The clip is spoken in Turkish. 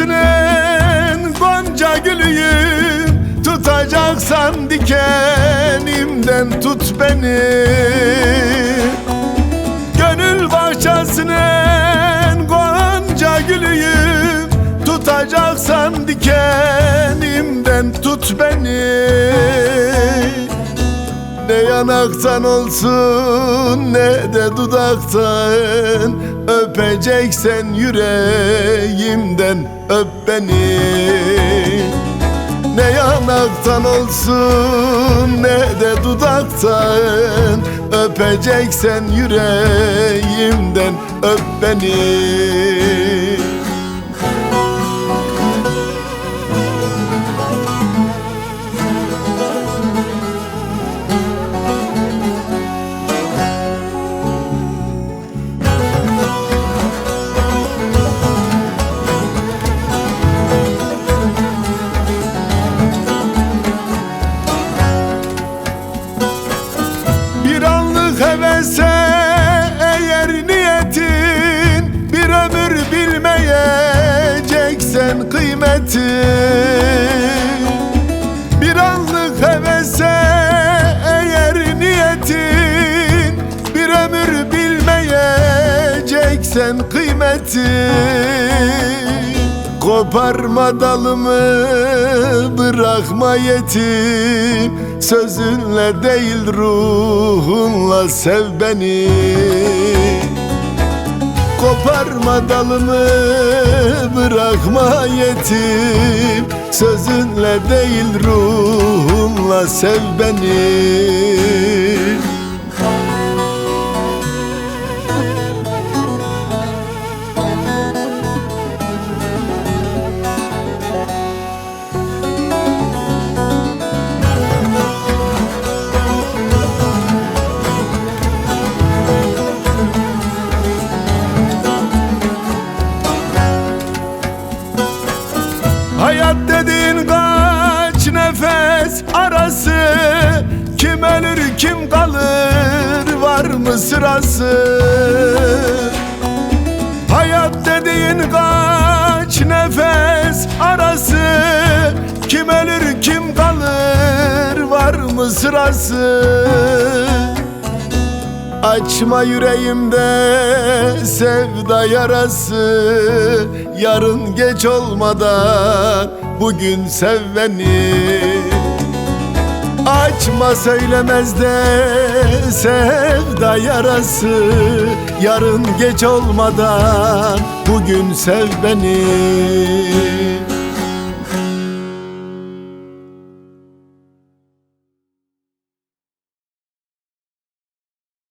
Hasretinin gonca gülüyüm Tutacaksan dikenimden tut beni. Gönül bahçesinin gonca gülüyüm Tutacaksan dikenimden tut beni. Ne yanaktan olsun ne de dudaktan. Öpeceksen yüreğimden öp beni. Ne yanaktan olsun ne de dudaktan. Öpeceksen yüreğimden öp beni hevese eğer niyetin Bir ömür bilmeyeceksen kıymeti. Bir anlık hevese eğer niyetin Bir ömür bilmeyeceksen kıymeti Koparma dalımı bırakma yetim Sözünle değil ruhunla sev beni. Koparma dalımı bırakma yetim Sözünle değil ruhunla sev beni nefes arası Kim ölür kim kalır? Var mı sırası? Hayat dediğin kaç nefes arası? Kim ölür kim kalır? Var mı sırası? Açma yüreğimde sevda yarası. Yarın geç olmadan bugün sev beni Açma söylemez de sevda yarası. Yarın geç olmadan bugün sev beni